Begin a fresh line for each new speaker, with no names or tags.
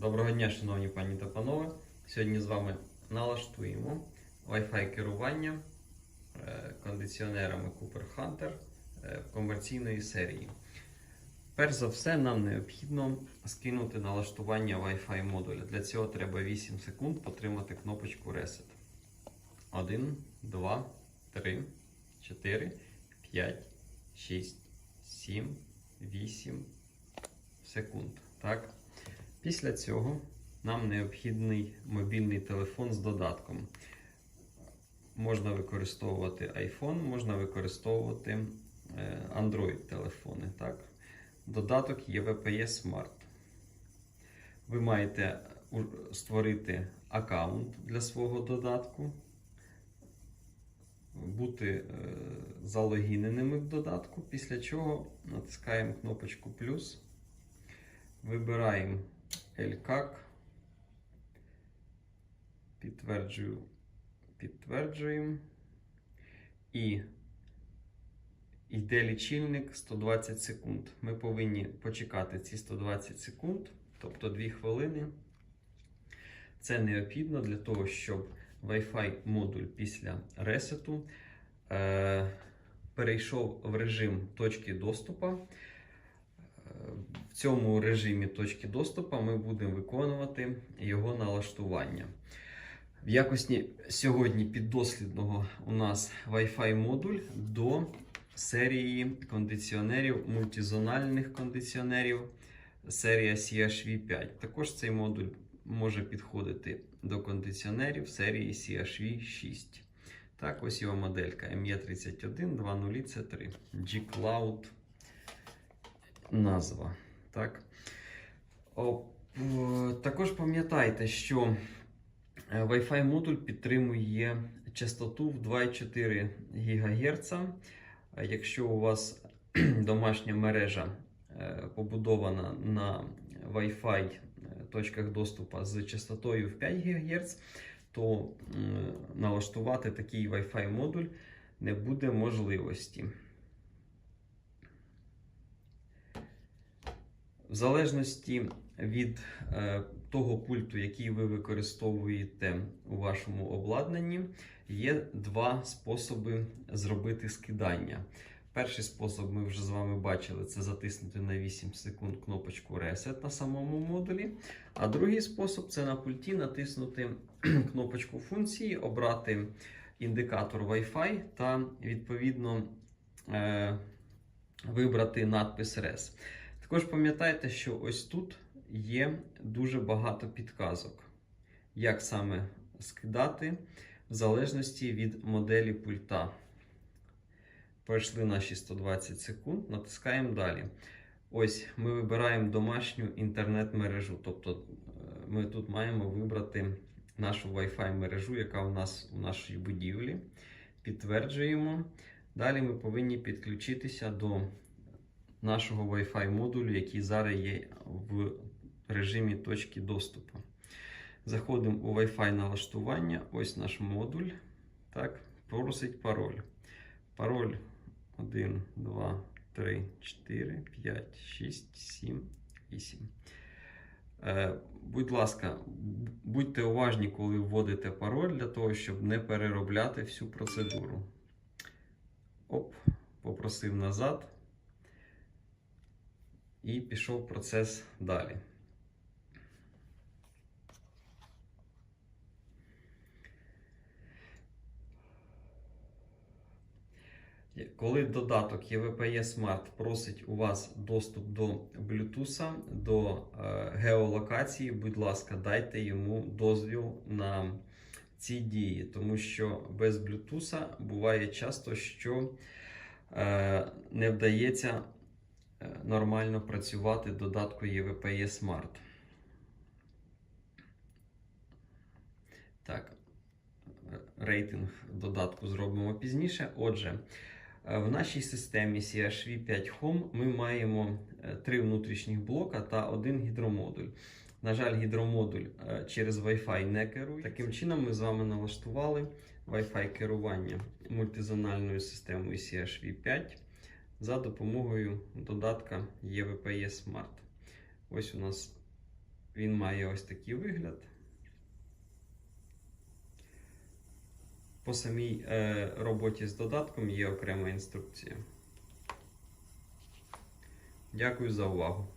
Доброго дня, шановні пані та панове. Сьогодні з вами налаштуємо Wi-Fi керування е, кондиціонерами Cooper Hunter е, комерційної серії. Перш за все, нам необхідно скинути налаштування Wi-Fi модуля. Для цього треба 8 секунд потримати кнопочку Reset. 1, 2, 3, 4, 5, 6, 7, 8 секунд. Так? Після цього нам необхідний мобільний телефон з додатком. Можна використовувати iPhone, можна використовувати е, Android-телефони. Так? Додаток є VPS Smart. Ви маєте створити аккаунт для свого додатку, бути е, залогіненими в додатку, після чого натискаємо кнопочку плюс, вибираємо LCAC, підтверджую, підтверджуємо і йде лічильник 120 секунд. Ми повинні почекати ці 120 секунд, тобто 2 хвилини. Це необхідно для того, щоб Wi-Fi модуль після ресету е, перейшов в режим точки доступу. Цьому режимі точки доступу ми будемо виконувати його налаштування. В якості сьогодні піддослідного у нас Wi-Fi модуль до серії кондиціонерів, мультизональних кондиціонерів серія CHV5. Також цей модуль може підходити до кондиціонерів серії CHV6. Так, ось його моделька ME3120C3 G-Cloud назва. Так. Також пам'ятайте, що е, Wi-Fi модуль підтримує частоту в 2,4 ГГц. Якщо у вас домашня мережа е, побудована на Wi-Fi е, точках доступу з частотою в 5 ГГц, то налаштувати такий Wi-Fi модуль не буде можливості. В залежності від е, того пульту, який ви використовуєте у вашому обладнанні, є два способи зробити скидання. Перший спосіб ми вже з вами бачили, це затиснути на 8 секунд кнопочку Reset на самому модулі. А другий спосіб це на пульті натиснути кнопочку функції, обрати індикатор Wi-Fi та відповідно е, вибрати надпис RES. Також пам'ятайте, що ось тут є дуже багато підказок, як саме скидати в залежності від моделі пульта. Пройшли наші 120 секунд, натискаємо далі. Ось ми вибираємо домашню інтернет-мережу. Тобто е, ми тут маємо вибрати нашу Wi-Fi мережу, яка у нас у нашій будівлі. Підтверджуємо. Далі ми повинні підключитися до нашого Wi-Fi модулю, який зараз є в режимі точки доступу. Заходимо у Wi-Fi налаштування. Ось наш модуль. Так, просить пароль. Пароль 1, 2, 3, 4, 5, 6, 7, 8. Е, будь ласка, будьте уважні, коли вводите пароль, для того, щоб не переробляти всю процедуру. Оп, попросив назад. І пішов процес далі. Коли додаток EVPE Smart просить у вас доступ до Bluetooth, до е, геолокації, будь ласка, дайте йому дозвіл на ці дії, тому що без Bluetooth буває часто, що е, не вдається нормально працювати додатку EVPE Smart. Так, рейтинг додатку зробимо пізніше. Отже, е, в нашій системі CHV 5 Home ми маємо е, три внутрішніх блока та один гідромодуль. На жаль, гідромодуль е, через Wi-Fi не керує. Таким чином, ми з вами налаштували Wi-Fi керування мультизональною системою CHV 5 за допомогою додатка EVPE Smart. Ось у нас Він має ось такий вигляд. По самій е, роботі з додатком є окрема інструкція. Дякую за увагу.